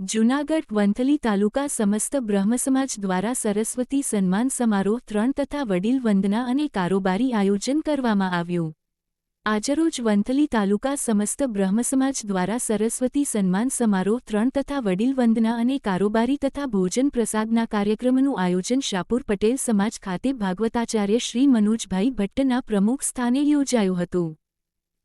જૂનાગઢ, વંથલી તાલુકા સમસ્ત બ્રહ્મ સમાજ દ્વારા સરસ્વતી સન્માન સમારોહ ત્રણ તથા વડીલ વંદના અને કારોબારી આયોજન કરવામાં આવ્યું. આજરોજ વંથલી તાલુકા સમસ્ત બ્રહ્મ સમાજ દ્વારા સરસ્વતી સન્માન સમારોહ ત્રણ તથા વડીલ વંદના અને કારોબારી તથા ભોજન પ્રસાદના કાર્યક્રમનું આયોજન શાપુર પટેલ સમાજ ખાતે ભાગવતાચાર્ય શ્રી મનોજભાઈ ભટ્ટના પ્રમુખ સ્થાને યોજાયું હતું.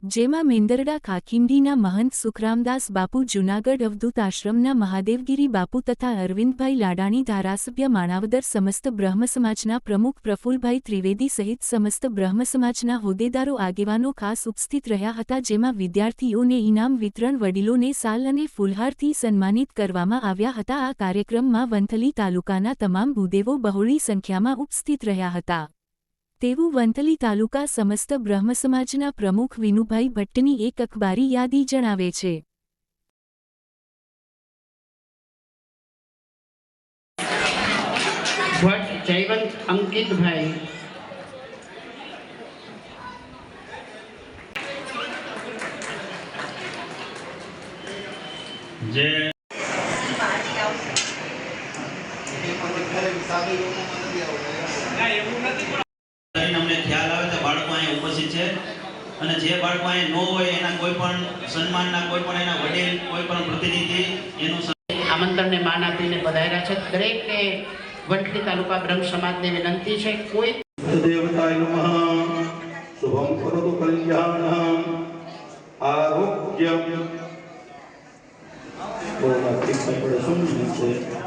જેમાં મેંદરડા ખાખીંડીના મહંત સુખરામદાસ બાપુ, જૂનાગઢ અવધૂત આશ્રમના મહાદેવગીરી બાપુ તથા અરવિંદભાઈ લાડાણી ધારાસભ્ય માણાવદર સમસ્ત બ્રહ્મ સમાજના પ્રમુખ પ્રફુલભાઈ ત્રિવેદી સહિત સમસ્ત બ્રહ્મ સમાજના હોદ્દેદારો, આગેવાનો ખાસ ઉપસ્થિત રહ્યા હતા, જેમાં વિદ્યાર્થીઓને ઇનામ વિતરણ, વડીલોને સાલ અને ફૂલહારથી સન્માનિત કરવામાં આવ્યા હતા. આ કાર્યક્રમમાં વંથલી તાલુકાના તમામ ભૂદેવો બહોળી સંખ્યામાં ઉપસ્થિત રહ્યા હતા. તેવું વંથલી તાલુકા સમસ્ત બ્રહ્મ સમાજના પ્રમુખ વિનુભાઈ ભટ્ટની એક અખબારી યાદી જણાવે છે. ભટ્ટ જયવંત અંકિતભાઈ. જે અને જે બાળકો અહીં ન હોય એના કોઈ પણ સન્માનના કોઈ પણ એના વડીલ કોઈ પણ પ્રતિનિધિ એનું આમંત્રણને માન આપીને પધાર્યા છે. દરેકને વંટલી તાલુકા બ્રહ્મ સમાજને વિનંતી છે. કોઈ દેવતાય નમઃ શુભમ કરોતુ કલ્યાણમ. આરોગ્યમ. થોડા ઠીક પડે શું છે